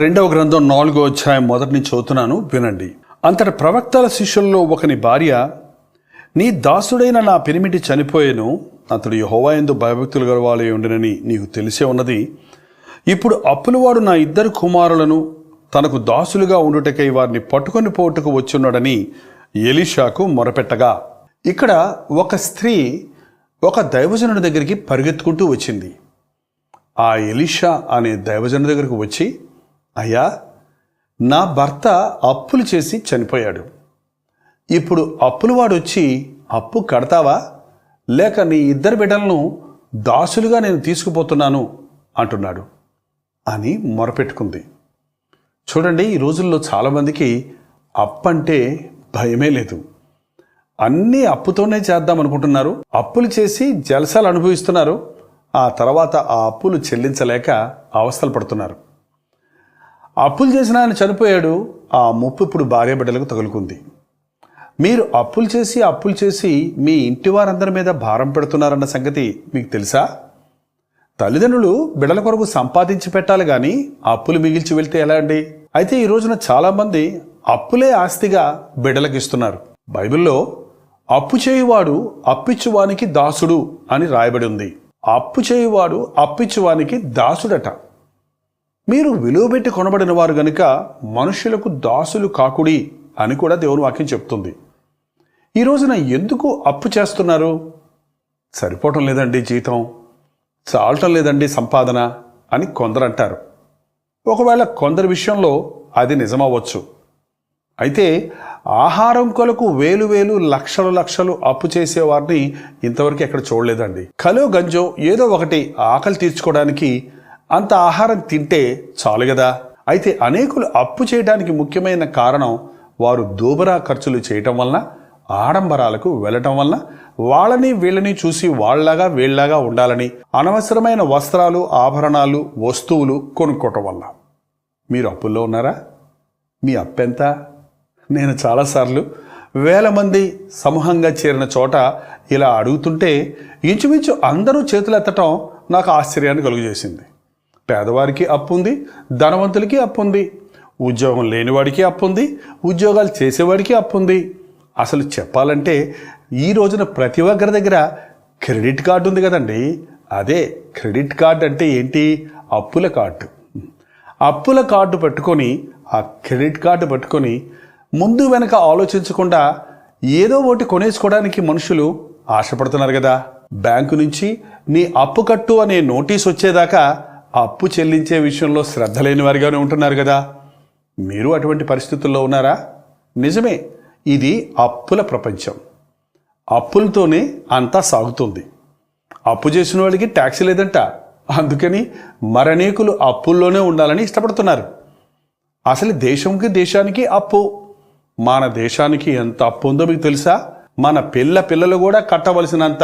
రెండవ గ్రంథం నాలుగో అధ్యాయం మొదటి నుంచి చదువుతున్నాను వినండి. అంతటి ప్రవక్తల శిష్యుల్లో ఒకని భార్య నీ దాసుడైన నా పిరిమిటి చనిపోయాను అతడు యహోవాయందు భయభక్తులు గలవాలై ఉండినని నీకు తెలిసే ఉన్నది. ఇప్పుడు అప్పులవాడు నా ఇద్దరు కుమారులను తనకు దాసులుగా ఉండుటకై వారిని పట్టుకొని పోటుకు వచ్చున్నాడని ఎలీషాకు మొరపెట్టగా. ఇక్కడ ఒక స్త్రీ ఒక దైవజనుడి దగ్గరికి పరిగెత్తుకుంటూ వచ్చింది. ఆ ఎలీషా అనే దైవజనుడి దగ్గరకు వచ్చి అయ్యా నా భర్త అప్పులు చేసి చనిపోయాడు. ఇప్పుడు అప్పులు వాడు వచ్చి అప్పు కడతావా? లేక నీ ఇద్దరు బిడ్డలను దాసులుగా నేను తీసుకుపోతున్నాను అంటున్నాడు అని మొరపెట్టుకుంది. చూడండి ఈ రోజుల్లో చాలామందికి అప్పు అంటే భయమే లేదు. అన్నీ అప్పుతోనే చేద్దాం అనుకుంటున్నారు. అప్పులు చేసి జలసాలు అనుభవిస్తున్నారు. ఆ తర్వాత ఆ అప్పులు చెల్లించలేక అవస్థలు పడుతున్నారు. అప్పులు చేసిన ఆయన చనిపోయాడు ఆ ముప్పు ఇప్పుడు భార్య బిడ్డలకు తగులుకుంది. మీరు అప్పులు చేసి అప్పులు చేసి మీ ఇంటి వారందరి మీద భారం పెడుతున్నారన్న సంగతి మీకు తెలుసా? తల్లిదండ్రులు బిడ్డల కొరకు సంపాదించి పెట్టాలి కానీ అప్పులు మిగిల్చి వెళ్తే ఎలా అండి? అయితే ఈ రోజున చాలామంది అప్పులే ఆస్తిగా బిడ్డలకు ఇస్తున్నారు. బైబిల్లో అప్పు చేయువాడు అప్పిచ్చువానికి దాసుడు అని రాయబడి ఉంది. అప్పు చేయువాడు అప్పిచ్చువానికి దాసుడట. మీరు విలువ పెట్టి కొనబడిన వారు గనుక మనుషులకు దాసులు కాకుడి అని కూడా దేవుని వాక్యం చెప్తుంది. ఈ రోజున ఎందుకు అప్పు చేస్తున్నారు? సరిపోవటం లేదండి జీతం. చాలటం లేదండి సంపాదన అని కొందరు అంటారు ఒకవేళ కొందరి విషయంలో అది నిజమవ్వచ్చు. అయితే ఆహారం కొలకు వేలు వేలు లక్షలు లక్షలు అప్పు చేసేవారిని ఇంతవరకు ఎక్కడ చూడలేదండి. కలో గంజో ఏదో ఒకటి ఆకలి తీర్చుకోవడానికి అంత ఆహారం తింటే చాలు కదా అయితే అనేకులు అప్పు చేయడానికి ముఖ్యమైన కారణం వారు దూబరా ఖర్చులు చేయటం వలన ఆడంబరాలకు వెళ్ళటం వలన వాళ్ళని వీళ్ళని చూసి వాళ్ళలాగా వీళ్ళలాగా ఉండాలని అనవసరమైన వస్త్రాలు ఆభరణాలు వస్తువులు కొనుక్కోవటం వల్ల మీరు అప్పుల్లో ఉన్నారా? మీ అప్పెంత? నేను చాలాసార్లు వేల మంది సమూహంగా చేరిన చోట ఇలా అడుగుతుంటే ఇంచుమించు అందరూ చేతులు ఎత్తటం నాకు ఆశ్చర్యాన్ని కలుగజేసింది. పేదవారికి అప్పు ఉంది ధనవంతులకి అప్పు ఉంది ఉద్యోగం లేనివాడికి అప్పు ఉంది ఉద్యోగాలు చేసేవాడికి అప్పు ఉంది అసలు చెప్పాలంటే ఈ రోజున ప్రతి ఒక్కరి దగ్గర క్రెడిట్ కార్డు ఉంది కదండి. అదే క్రెడిట్ కార్డు అంటే ఏంటి? అప్పుల కార్డు. అప్పుల కార్డు పెట్టుకొని ఆ క్రెడిట్ కార్డు పట్టుకొని ముందు వెనక ఆలోచించకుండా ఏదో ఒకటి కొనేసుకోవడానికి మనుషులు ఆశపడుతున్నారు కదా. బ్యాంకు నుంచి నీ అప్పు కట్టు అనే నోటీస్ వచ్చేదాకా అప్పు చెల్లించే విషయంలో శ్రద్ధ లేని వారిగానే ఉంటున్నారు కదా. మీరు అటువంటి పరిస్థితుల్లో ఉన్నారా? నిజమే ఇది అప్పుల ప్రపంచం. అప్పులతోనే అంతా సాగుతుంది. అప్పు చేసిన వాళ్ళకి ట్యాక్స్ లేదంట. అందుకని మరణీకులు అప్పుల్లోనే ఉండాలని ఇష్టపడుతున్నారు. అసలు దేశంకి దేశానికి అప్పు? మన దేశానికి ఎంత అప్పు ఉందో మీకు తెలుసా? మన పిల్ల పిల్లలు కూడా కట్టవలసినంత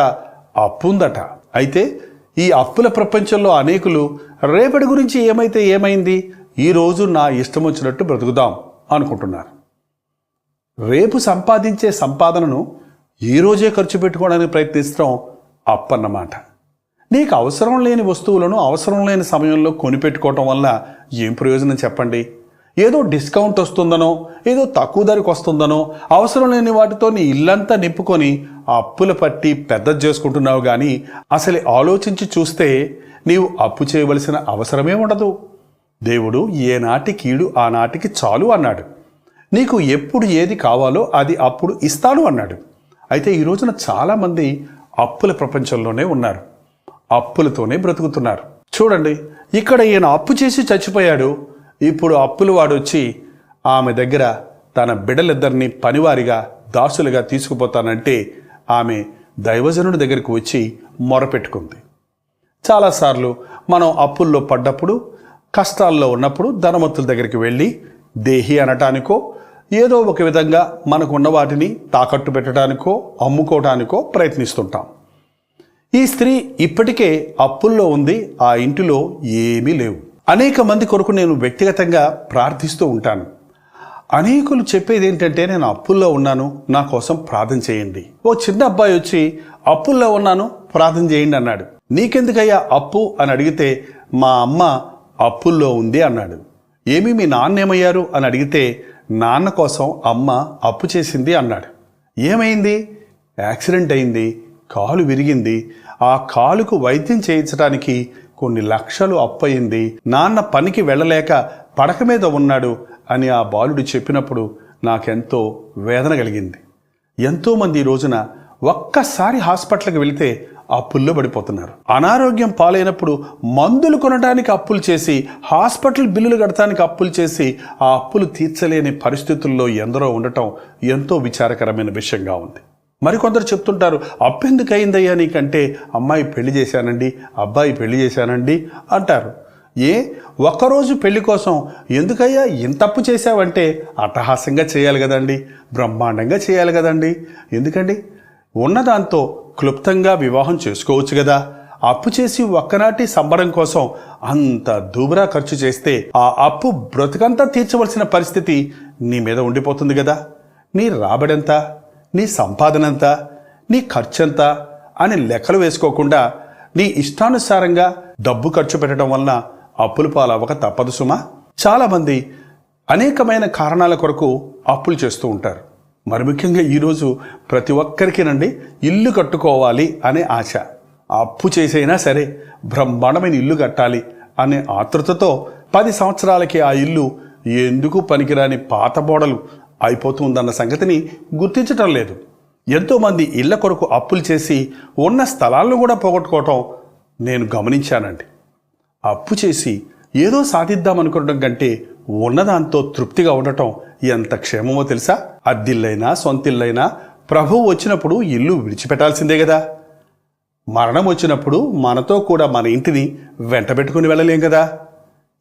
అప్పు ఉందట అయితే ఈ అప్పుల ప్రపంచంలో అనేకులు రేపటి గురించి ఏమైతే ఏమైంది ఈరోజు నా ఇష్టం వచ్చినట్టు బ్రతుకుదాం అనుకుంటున్నారు. రేపు సంపాదించే సంపాదనను ఈరోజే ఖర్చు పెట్టుకోవడానికి ప్రయత్నిస్తాం అప్పన్నమాట. నీకు అవసరం లేని వస్తువులను అవసరం లేని సమయంలో కొనిపెట్టుకోవటం వల్ల ఏం ప్రయోజనం చెప్పండి? ఏదో డిస్కౌంట్ వస్తుందనో ఏదో తక్కువ ధరకు వస్తుందనో అవసరం లేని వాటితో నీ ఇల్లంతా నింపుకొని అప్పుల పట్టి పెద్ద చేసుకుంటున్నావు కానీ అసలు ఆలోచించి చూస్తే నీవు అప్పు చేయవలసిన అవసరమే ఉండదు. దేవుడు ఏనాటి కీడు ఆనాటికి చాలు అన్నాడు. నీకు ఎప్పుడు ఏది కావాలో అది అప్పుడు ఇస్తాను అన్నాడు. అయితే ఈ రోజున చాలామంది అప్పుల ప్రపంచంలోనే ఉన్నారు. అప్పులతోనే బ్రతుకుతున్నారు. చూడండి ఇక్కడ ఈయన అప్పు చేసి చచ్చిపోయాడు. ఇప్పుడు అప్పులు వాడు వచ్చి ఆమె దగ్గర తన బిడ్డలిద్దరిని పనివారిగా దాసులుగా తీసుకుపోతానంటే ఆమె దైవజనుడి దగ్గరికి వచ్చి మొరపెట్టుకుంది. చాలాసార్లు మనం అప్పుల్లో పడ్డప్పుడు కష్టాల్లో ఉన్నప్పుడు ధనవంతుల దగ్గరికి వెళ్ళి దేహి అనటానికో ఏదో ఒక విధంగా మనకున్న వాటిని తాకట్టు పెట్టడానికో అమ్ముకోవడానికో ప్రయత్నిస్తుంటాం. ఈ స్త్రీ ఇప్పటికే అప్పుల్లో ఉంది ఆ ఇంటిలో ఏమీ లేవు. అనేక మంది కొరకు నేను వ్యక్తిగతంగా ప్రార్థిస్తూ ఉంటాను. అనేకులు చెప్పేది ఏంటంటే నేను అప్పుల్లో ఉన్నాను నా కోసం ప్రార్థన చేయండి. ఓ చిన్న అబ్బాయి వచ్చి అప్పుల్లో ఉన్నాను ప్రార్థన చేయండి అన్నాడు. నీకెందుకయ్యా అప్పు? అని అడిగితే మా అమ్మ అప్పుల్లో ఉంది అన్నాడు. ఏమి మీ నాన్న ఏమయ్యారు? అని అడిగితే నాన్న కోసం అమ్మ అప్పు చేసింది అన్నాడు. ఏమైంది? యాక్సిడెంట్ అయింది కాలు విరిగింది. ఆ కాలుకు వైద్యం చేయించడానికి కొన్ని లక్షలు అప్పయింది. నాన్న పనికి వెళ్ళలేక పడక మీద ఉన్నాడు అని ఆ బాలుడు చెప్పినప్పుడు నాకెంతో వేదన కలిగింది. ఎంతోమంది ఈ రోజున ఒక్కసారి హాస్పిటల్కి వెళితే అప్పుల్లో పడిపోతున్నారు. అనారోగ్యం పాలైనప్పుడు మందులు కొనడానికి అప్పులు చేసి హాస్పిటల్ బిల్లులు కడటానికి అప్పులు చేసి ఆ అప్పులు తీర్చలేని పరిస్థితుల్లో ఎందరో ఉండటం ఎంతో విచారకరమైన విషయంగా ఉంది. మరికొందరు చెప్తుంటారు అప్పెందుకు అయిందయ్యా నీకంటే? అమ్మాయి పెళ్ళి చేశానండి అబ్బాయి పెళ్ళి చేశానండి అంటారు. ఏ? ఒక్కరోజు పెళ్ళి కోసం ఎందుకయ్యా ఇంత చేశావంటే? అట్టహాసంగా చేయాలి కదండి బ్రహ్మాండంగా చేయాలి కదండి. ఎందుకండి? ఉన్నదాంతో క్లుప్తంగా వివాహం చేసుకోవచ్చు కదా. అప్పు చేసి ఒక్కనాటి సంబరం కోసం అంత దూబరా ఖర్చు చేస్తే ఆ అప్పు బ్రతుకంతా తీర్చవలసిన పరిస్థితి నీ మీద ఉండిపోతుంది కదా. నీ రాబడెంత? నీ సంపాదన ఎంత నీ ఖర్చంత అని లెక్కలు వేసుకోకుండా నీ ఇష్టానుసారంగా డబ్బు ఖర్చు పెట్టడం వలన అప్పులు పాలవక తప్పదు సుమా. చాలామంది అనేకమైన కారణాల కొరకు అప్పులు చేస్తూ ఉంటారు. మరి ముఖ్యంగా ఈరోజు ప్రతి ఒక్కరికినండి ఇల్లు కట్టుకోవాలి అనే ఆశ. అప్పు చేసైనా సరే బ్రహ్మాండమైన ఇల్లు కట్టాలి అనే ఆతృతతో పది సంవత్సరాలకి ఆ ఇల్లు ఎందుకు పనికిరాని పాత బోడలు అయిపోతుందన్న సంగతిని గుర్తించటం లేదు. ఎంతోమంది ఇళ్ళ కొరకు అప్పులు చేసి ఉన్న స్థలాలను కూడా పోగొట్టుకోవటం నేను గమనించానండి. అప్పు చేసి ఏదో సాధిద్దామనుకోవడం కంటే ఉన్నదాంతో తృప్తిగా ఉండటం ఎంత క్షేమమో తెలుసా? అద్దిల్లైనా సొంతిల్లైనా ప్రభువు వచ్చినప్పుడు ఇల్లు విడిచిపెట్టాల్సిందే కదా మరణం వచ్చినప్పుడు మనతో కూడా మన ఇంటిని వెంట పెట్టుకుని వెళ్ళలేం కదా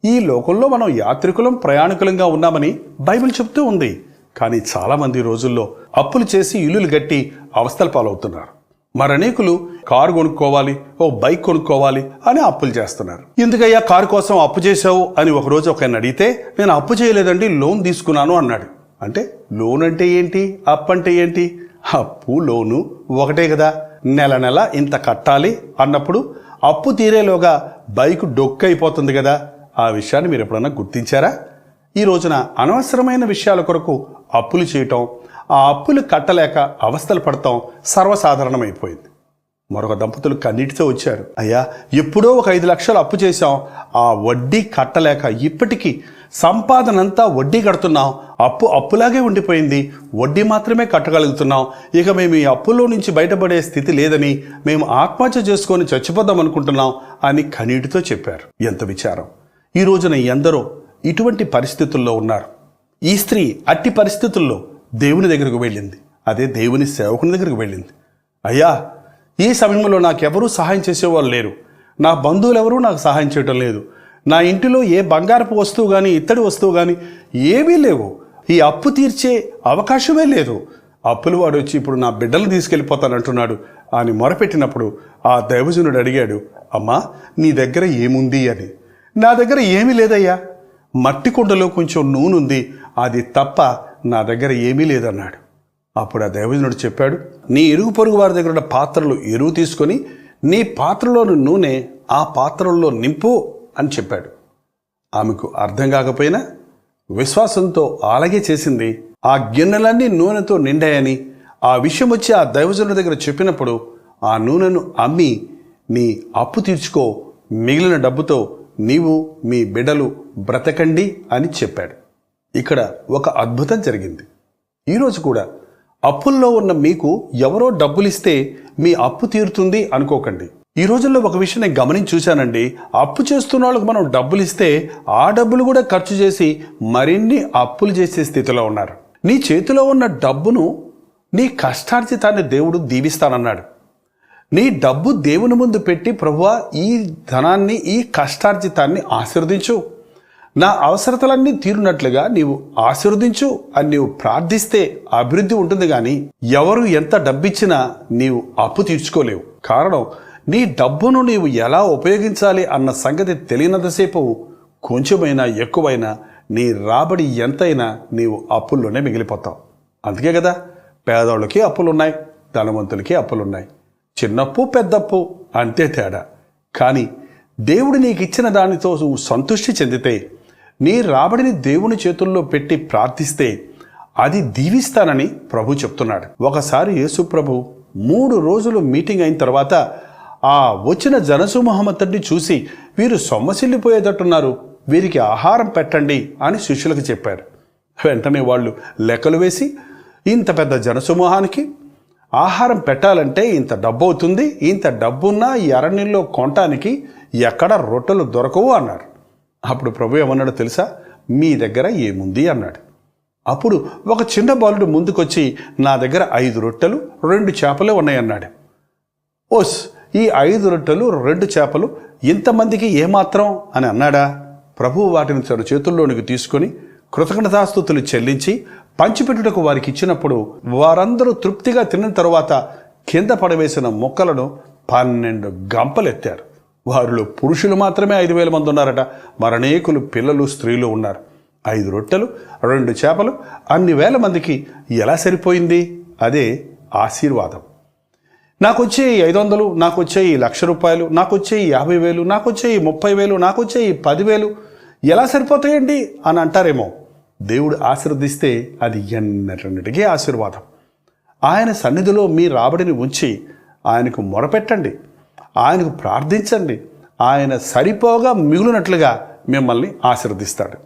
ఈ లోకంలో మనం యాత్రికులం ప్రయాణికులంగా ఉన్నామని బైబిల్ చెప్తూ ఉంది. కానీ చాలామంది రోజుల్లో అప్పులు చేసి ఇల్లులు గట్టి అవస్థల పాలవుతున్నారు. మరనేకులు కారు కొనుక్కోవాలి ఓ బైక్ కొనుక్కోవాలి అని అప్పులు చేస్తున్నారు. ఎందుకయ్యా కారు కోసం అప్పు చేశావు అని ఒకరోజు ఒకరిని అడిగితే నేను అప్పు చేయలేదండి లోన్ తీసుకున్నాను అన్నాడు. అంటే లోన్ అంటే ఏంటి? అప్పు అంటే ఏంటి? అప్పు లోను ఒకటే కదా. నెల నెల ఇంత కట్టాలి అన్నప్పుడు అప్పు తీరేలోగా బైక్ డొక్కు అయిపోతుంది కదా. ఆ విషయాన్ని మీరు ఎప్పుడన్నా గుర్తించారా? ఈ రోజున అనవసరమైన విషయాల కొరకు అప్పులు చేయటం ఆ అప్పులు కట్టలేక అవస్థలు పడటం సర్వసాధారణమైపోయింది. మరొక దంపతులు కన్నీటితో వచ్చారు. అయ్యా ఎప్పుడో ఒక ఐదు లక్షలు అప్పు చేశాం. ఆ వడ్డీ కట్టలేక ఇప్పటికీ సంపాదనంతా వడ్డీ కడుతున్నాం. అప్పు అప్పులాగే ఉండిపోయింది. వడ్డీ మాత్రమే కట్టగలుగుతున్నాం. ఇక మేము ఈ అప్పులో నుంచి బయటపడే స్థితి లేదని మేము ఆత్మహత్య చేసుకొని చచ్చిపోదాం అనుకుంటున్నాం అని కన్నీటితో చెప్పారు. ఎంత విచారం. ఈ రోజున ఎందరో ఇటువంటి పరిస్థితుల్లో ఉన్నారు. ఈ స్త్రీ అట్టి పరిస్థితుల్లో దేవుని దగ్గరకు వెళ్ళింది. అదే దేవుని సేవకుని దగ్గరకు వెళ్ళింది. అయ్యా ఈ సమయంలో నాకెవరూ సహాయం చేసేవాళ్ళు లేరు. నా బంధువులు ఎవరూ నాకు సహాయం చేయటం లేదు. నా ఇంటిలో ఏ బంగారపు వస్తువు కానీ ఇత్తడి వస్తువు కానీ ఏమీ లేవు. ఈ అప్పు తీర్చే అవకాశమే లేదు. అప్పులు వాడు వచ్చి ఇప్పుడు నా బిడ్డలు తీసుకెళ్ళిపోతానంటున్నాడు అని మొరపెట్టినప్పుడు ఆ దైవజనుడు అడిగాడు అమ్మా నీ దగ్గర ఏముంది? అని. నా దగ్గర ఏమీ లేదయ్యా. మట్టి కుండలో కొంచెం నూనె ఉంది. అది తప్ప నా దగ్గర ఏమీ లేదన్నాడు. అప్పుడు ఆ దైవజనుడు చెప్పాడు నీ ఇరుగు పొరుగు వారి దగ్గర ఉన్న పాత్రలు ఎరువు తీసుకొని నీ పాత్రలోని నూనె ఆ పాత్రల్లో నింపు అని చెప్పాడు. ఆమెకు అర్థం కాకపోయినా విశ్వాసంతో అలాగే చేసింది. ఆ గిన్నెలన్నీ నూనెతో నిండాయని ఆ విషయం వచ్చి ఆ దైవజనుడి దగ్గర చెప్పినప్పుడు ఆ నూనెను అమ్మి నీ అప్పు తీర్చుకో మిగిలిన డబ్బుతో నీవు మీ బిడ్డలు బ్రతకండి అని చెప్పాడు. ఇక్కడ ఒక అద్భుతం జరిగింది. ఈరోజు కూడా అప్పుల్లో ఉన్న మీకు ఎవరో డబ్బులిస్తే మీ అప్పు తీరుతుంది అనుకోకండి. ఈ రోజుల్లో ఒక విషయం నేను గమనించి చూశానండి. అప్పు చేస్తున్న వాళ్ళకి మనం డబ్బులు ఇస్తే ఆ డబ్బులు కూడా ఖర్చు చేసి మరిన్ని అప్పులు చేసే స్థితిలో ఉన్నారు. నీ చేతిలో ఉన్న డబ్బును నీ కష్టార్జితాన్ని దేవుడు దీవిస్తానన్నాడు. నీ డబ్బు దేవుని ముందు పెట్టి ప్రభువా ఈ ధనాన్ని ఈ కష్టార్జితాన్ని ఆశీర్వదించు. నా అవసరతలన్నీ తీరునట్లుగా నీవు ఆశీర్వదించు అని నీవు ప్రార్థిస్తే అభివృద్ధి ఉంటుంది కానీ ఎవరు ఎంత డబ్బిచ్చినా నీవు అప్పు తీర్చుకోలేవు. కారణం నీ డబ్బును నీవు ఎలా ఉపయోగించాలి అన్న సంగతి తెలియనంతసేపు కొంచెమైనా ఎక్కువైనా నీ రాబడి ఎంతైనా నీవు అప్పుల్లోనే మిగిలిపోతావు. అందుకే కదా పేదవాళ్ళకి అప్పులున్నాయి ధనవంతులకి అప్పులున్నాయి. చిన్నప్పు పెద్దప్పు అంతే తేడా. కానీ దేవుడు నీకు ఇచ్చిన దానితో నువ్వు సంతృష్టి చెందితే నీ రాబడిని దేవుని చేతుల్లో పెట్టి ప్రార్థిస్తే అది దీవిస్తానని ప్రభు చెప్తున్నాడు. ఒకసారి యేసు ప్రభు మూడు రోజులు మీటింగ్ అయిన తర్వాత ఆ వచ్చిన జనసమూహమంతటిని చూసి వీరు సొమ్మసిల్లిపోయేటట్టున్నారు. వీరికి ఆహారం పెట్టండి అని శిష్యులకు చెప్పారు. వెంటనే వాళ్ళు లెక్కలు వేసి ఇంత పెద్ద జనసమూహానికి ఆహారం పెట్టాలంటే ఇంత డబ్బు అవుతుంది ఇంత డబ్బున్నా ఈ అరణ్యంలో కొనటానికి ఎక్కడ రొట్టెలు దొరకవు అన్నారు. అప్పుడు ప్రభు ఏమన్నాడు తెలుసా? మీ దగ్గర ఏముంది? అన్నాడు. అప్పుడు ఒక చిన్న బాలుడు ముందుకొచ్చి నా దగ్గర ఐదు రొట్టెలు రెండు చేపలు ఉన్నాయన్నాడు ఓస్ ఈ ఐదు రొట్టెలు రెండు చేపలు ఇంతమందికి ఏమాత్రం? అని అన్నాడా. ప్రభువు వాటిని తన చేతుల్లోనికి తీసుకొని కృతజ్ఞతాస్థుతులు చెల్లించి పంచిపెట్టుటకు వారికి ఇచ్చినప్పుడు వారందరూ తృప్తిగా తిన్న తరువాత కింద పడవేసిన మొక్కలను పన్నెండు గంపలెత్తారు. వారిలో పురుషులు మాత్రమే ఐదు వేల మంది ఉన్నారట. మరణేకులు పిల్లలు స్త్రీలు ఉన్నారు. ఐదు రొట్టెలు రెండు చేపలు అన్ని వేల మందికి ఎలా సరిపోయింది? అదే ఆశీర్వాదం. నాకు వచ్చే ఈ ఐదు వందలు నాకు వచ్చే ఈ లక్ష రూపాయలు నాకు వచ్చే ఈ యాభై వేలు నాకు వచ్చే ఈ ముప్పై వేలు నాకు వచ్చే ఈ పదివేలు. ఎలా సరిపోతాయండి? అని అంటారేమో. దేవుడు ఆశీర్వదిస్తే అది ఎన్నటన్నిటికీ ఆశీర్వాదం. ఆయన సన్నిధిలో మీ రాబడిని ఉంచి ఆయనకు మొరపెట్టండి. ఆయనకు ప్రార్థించండి. ఆయన సరిపోగా మిగులునట్లుగా మిమ్మల్ని ఆశీర్వదిస్తాడు.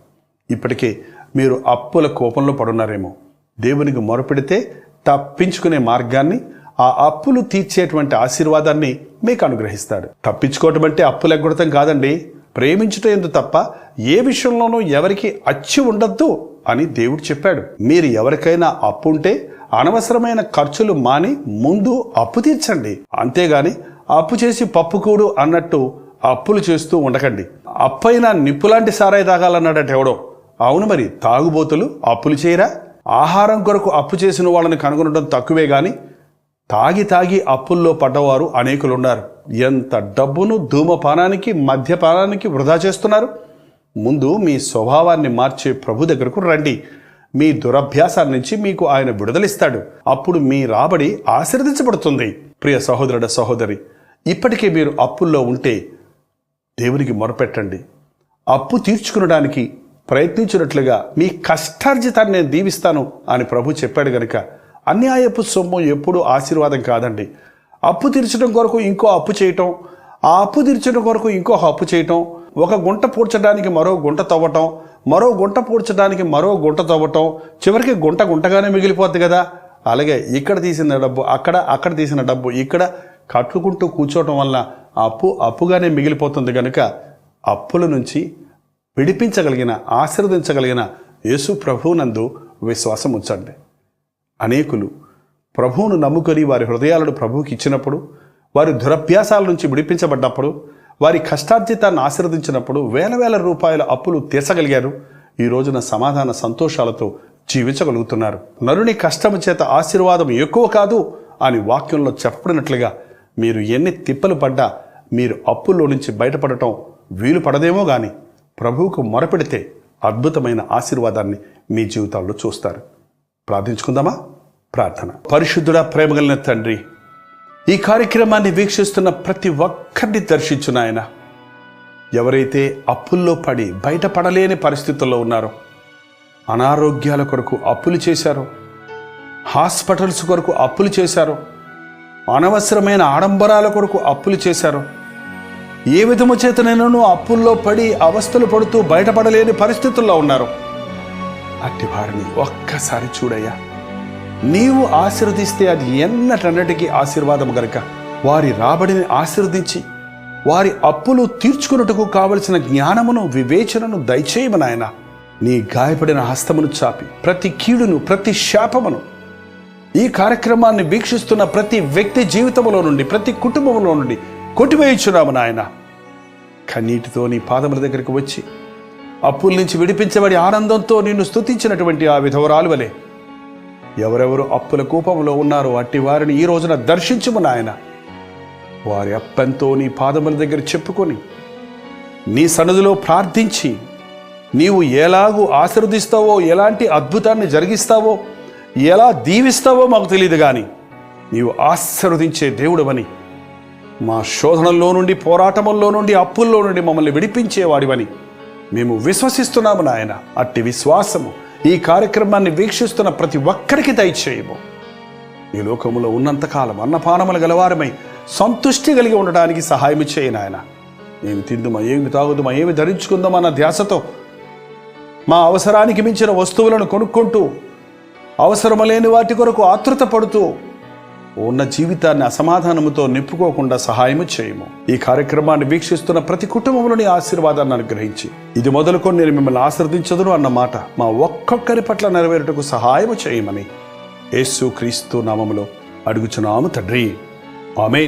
ఇప్పటికే మీరు అప్పుల కోపంలో పడున్నారేమో. దేవునికి మొరపెడితే తప్పించుకునే మార్గాన్ని ఆ అప్పులు తీర్చేటువంటి ఆశీర్వాదాన్ని మీకు అనుగ్రహిస్తాడు. తప్పించుకోవటం అంటే అప్పులు ఎగ్గొడతాం కాదండి. ప్రేమించటం ఎందు తప్ప ఏ విషయంలోనూ ఎవరికి అచ్చి ఉండద్దు అని దేవుడు చెప్పాడు. మీరు ఎవరికైనా అప్పు ఉంటే అనవసరమైన ఖర్చులు మాని ముందు అప్పు తీర్చండి. అంతేగాని అప్పు చేసి పప్పుకూడు అన్నట్టు అప్పులు చేస్తూ ఉండకండి. అప్పైనా నిప్పులాంటి సారాయి తాగాలన్నాడట ఎవడో. అవును మరి తాగుబోతులు అప్పులు చేయరా? ఆహారం కొరకు అప్పు చేసిన వాళ్ళని కనుగొనడం తక్కువే గాని తాగి తాగి అప్పుల్లో పడ్డవారు అనేకులున్నారు. ఎంత డబ్బును ధూమపానానికి మద్యపానానికి వృధా చేస్తున్నారు? ముందు మీ స్వభావాన్ని మార్చే ప్రభు దగ్గరకు రండి. మీ దురభ్యాసాల నుంచి మీకు ఆయన విడుదలిస్తాడు. అప్పుడు మీ రాబడి ఆశీర్దించబడుతుంది ప్రియ సహోదరుడ సహోదరి ఇప్పటికే మీరు అప్పుల్లో ఉంటే దేవునికి మొరపెట్టండి. అప్పు తీర్చుకునడానికి ప్రయత్నించినట్లుగా మీ కష్టార్జితాన్ని నేను దీవిస్తాను అని ప్రభు చెప్పాడు గనుక అన్యాయపు సొమ్ము ఎప్పుడూ ఆశీర్వాదం కాదండి. అప్పు తీర్చడం కొరకు ఇంకో అప్పు చేయటం ఆ అప్పు తీర్చడం కొరకు ఇంకో అప్పు చేయటం ఒక గుంట పూడ్చడానికి మరో గుంట తవ్వటం మరో గుంట పూడ్చడానికి మరో గుంట తవ్వటం చివరికి గుంట గుంటగానే మిగిలిపోద్ది కదా. అలాగే ఇక్కడ తీసిన డబ్బు అక్కడ అక్కడ తీసిన డబ్బు ఇక్కడ కట్టుకుంటూ కూర్చోవటం వల్ల అప్పు అప్పుగానే మిగిలిపోతుంది కనుక అప్పుల నుంచి విడిపించగలిగిన ఆశీర్వదించగలిగిన యేసు ప్రభువునందు విశ్వాసం ఉంచండి. అనేకులు ప్రభువును నమ్ముకొని వారి హృదయాలను ప్రభువుకి ఇచ్చినప్పుడు వారి దురభ్యాసాల నుంచి విడిపించబడ్డప్పుడు వారి కష్టార్జితాన్ని ఆశీర్వదించినప్పుడు వేల వేల రూపాయల అప్పులు తీర్చగలిగారు. ఈ రోజున సమాధాన సంతోషాలతో జీవించగలుగుతున్నారు. నరుని కష్టము చేత ఆశీర్వాదం ఎక్కువ కాదు అని వాక్యంలో చెప్పబడినట్లుగా మీరు ఎన్ని తిప్పలు పడ్డా మీరు అప్పుల్లో నుంచి బయటపడటం వీలు పడదేమో గాని ప్రభువుకు మొరపెడితే అద్భుతమైన ఆశీర్వాదాన్ని మీ జీవితాల్లో చూస్తారు. ప్రార్థించుకుందామా? ప్రార్థన. పరిశుద్ధుడా ప్రేమగలిగిన తండ్రి ఈ కార్యక్రమాన్ని వీక్షిస్తున్న ప్రతి ఒక్కరిని దర్శించు ఆయన ఎవరైతే అప్పుల్లో పడి బయటపడలేని పరిస్థితుల్లో ఉన్నారో అనారోగ్యాల కొరకు అప్పులు చేశారో హాస్పిటల్స్ కొరకు అప్పులు చేశారో అనవసరమైన ఆడంబరాల కొరకు అప్పులు చేశారు. ఏ విధము చేతనైనాను అప్పుల్లో పడి అవస్థలు పడుతూ బయటపడలేని పరిస్థితుల్లో ఉన్నారు. అట్టి వారిని ఒక్కసారి చూడయ్యా. నీవు ఆశీర్వదిస్తే అది ఎన్నటన్నటికీ ఆశీర్వాదం గనుక. వారి రాబడిని ఆశీర్వదించి వారి అప్పులు తీర్చుకున్నట్టుకు కావలసిన జ్ఞానమును వివేచనను దయచేయమనాయన. నీ గాయపడిన హస్తమును చాపి ప్రతి కీడును ప్రతి శాపమును ఈ కార్యక్రమాన్ని వీక్షిస్తున్న ప్రతి వ్యక్తి జీవితంలో నుండి ప్రతి కుటుంబంలో నుండి కొట్టివేయించున్నాము నాయన. కన్నీటితో నీ పాదముల దగ్గరికి వచ్చి అప్పుల నుంచి విడిపించబడి ఆనందంతో నిన్ను స్తుతించినటువంటి ఆ విధవరాలు వలె ఎవరెవరు అప్పుల కూపంలో ఉన్నారో అట్టి వారిని ఈ రోజున దర్శించుము నాయన. వారి అప్పంతో నీ పాదముల దగ్గర చెప్పుకొని నీ సన్నదిలో ప్రార్థించి నీవు ఎలాగూ ఆశీర్వదిస్తావో ఎలాంటి అద్భుతాన్ని జరిగిస్తావో ఎలా దీవిస్తావో మాకు తెలియదు కానీ నీవు ఆశీర్వదించే దేవుడవని మా శోధనల్లో నుండి పోరాటముల్లో నుండి అప్పుల్లో నుండి మమ్మల్ని విడిపించేవాడివని మేము విశ్వసిస్తున్నాము నాయన. అట్టి విశ్వాసము ఈ కార్యక్రమాన్ని వీక్షిస్తున్న ప్రతి ఒక్కరికి దయచేయము. ఈ లోకములో ఉన్నంతకాలం అన్నపానములు గలవారమై సంతుష్టి కలిగి ఉండడానికి సహాయం చేయి నాయన. ఏమి తిందుమా ఏమి తాగుదుమా ఏమి ధరించుకుందామా అన్న ధ్యాసతో మా అవసరానికి మించిన వస్తువులను కొనుక్కుంటూ అవసరము లేని వాటి కొరకు ఆతృత పడుతూ ఉన్న జీవితాన్ని అసమాధానముతో నింపుకోకుండా సహాయము చేయము. ఈ కార్యక్రమాన్ని వీక్షిస్తున్న ప్రతి కుటుంబంలోని ఆశీర్వాదాన్ని అనుగ్రహించి. ఇది మొదలుకొని నేను మిమ్మల్ని ఆశ్రదించదును అన్న మాట మా ఒక్కొక్కరి పట్ల నెరవేరుటకు సహాయము చేయమని యేసు క్రీస్తు నామములో అడుగుచున్నాము తండ్రి. ఆమె